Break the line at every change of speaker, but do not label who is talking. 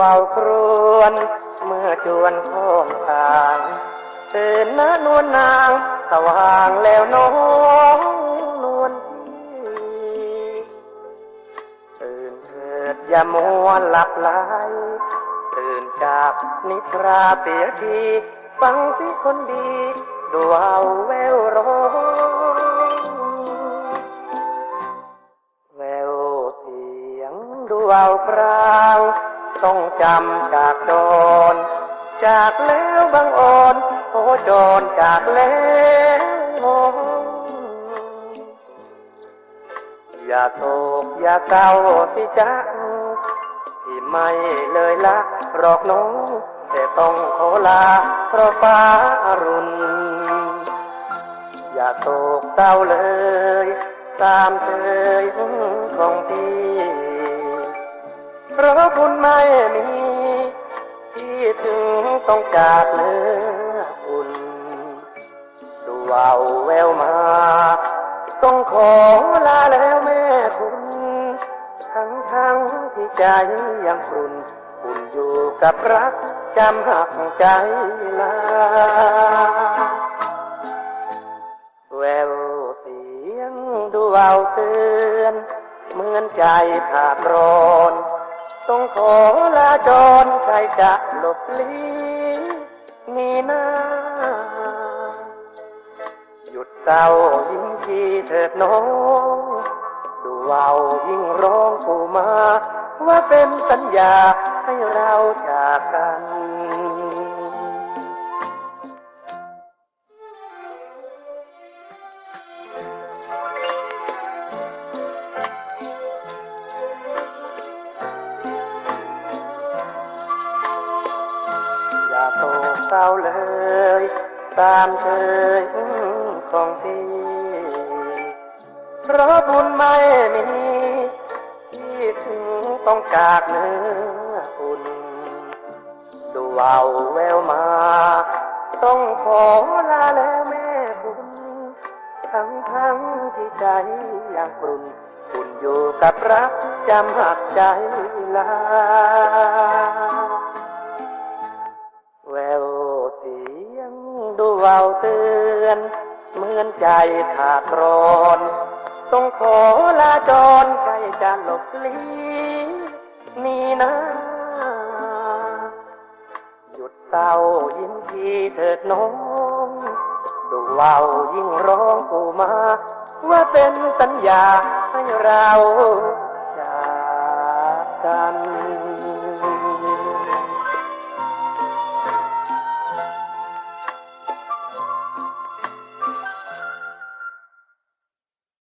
วาวครวน เมื่อจวนข้องทางตื่นนะนวลนางสว่างแล้วน้องนวลพีตื่นเถิดอย่ามัวหลับไหลตื่นจากนิทราเสียทีฟังพี่คนดีดูเอาแววร้องแววเสียงดูเอาพราง ต้องจำจากจร จากแล้วบางโอนโอ้จรจากแล้วอย่าโศกอย่าเศร้าสิจ๊ะที่ไม่เลยละหรอกน้องแต่ต้องขอลาเพราะฟ้าอรุณ อย่าโศกเศร้าเลย ตามเธยขอ บุญไม่มี ที่ถึงต้องจากเนื้อคุณดูเอาแววมา ต้องขอลาแล้วแม่คุณ ทั้งทั้งที่ใจยังคุนคุณอยู่กับรักจำหักใจลาแววเสียงดูเอาเตือนเหมือนใจผากร้อน ต้องขอลาจรชายจะหลบลี้หนี่นาหยุดเศร้ายิ่งทีเถิดน้อง ดูเอายิ่งร้องกูมา ว่าเป็นสัญญาให้เราจากกัน กเศร้าเลย ตามเชยของพี่เพราะบุญไม่มีที่ถึงต้องจากเนื้อคุณดูเอาแววมา ต้องขอลาแล้วแม่คุณ ทั้งทั้งที่ใจยังกรุนคุณอยู่กับรักจำหักใจลา อนเหมือนใจขาดร้อนต้องขอลาจรใช่จะหลบลี้นี่นะหยุดเศร้ายิ้มทีเถิดน้อง ดูเวาวยิ่งร้องกูมา ว่าเป็นสัญญาให้เรา